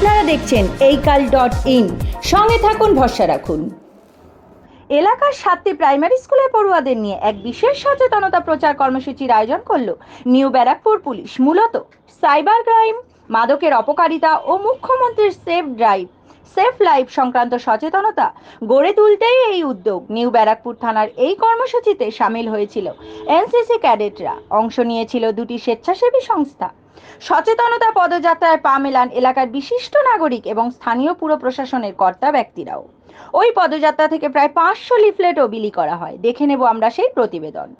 দেখছেন এই কাল ডট ইন। সঙ্গে থাকুন, ভরসা রাখুন। এলাকার সাতটি প্রাইমারি স্কুলের পড়ুয়াদের নিয়ে এক বিশেষ সচেতনতা প্রচার কর্মসূচির আয়োজন করল নিউ ব্যারাকপুর পুলিশ। মূলত সাইবার ক্রাইম, মাদকের অপকারিতা ও মুখ্যমন্ত্রীর সেফ ড্রাইভ, সেফ লাইফ সংক্রান্ত সচেতনতা গড়ে তুলতেই এই উদ্যোগ নিউ ব্যারাকপুর থানার এই কর্মসূচিতে সামিল হয়েছিল। এনসিসি ক্যাডেটরা অংশ নিয়েছিল দুটি স্বেচ্ছাসেবী সংস্থা। সচেতনতা পদযাত্রায় পা মেলান এলাকার বিশিষ্ট নাগরিক এবং স্থানীয় পুর প্রশাসনের কর্তা ব্যক্তিরাও। ওই পদযাত্রা থেকে প্রায় পাঁচশো লিফলেটও বিলি করা হয়। দেখে নেব আমরা সেই প্রতিবেদন।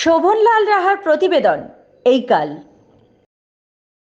শোভনলাল রাহার প্রতিবেদন এই কাল।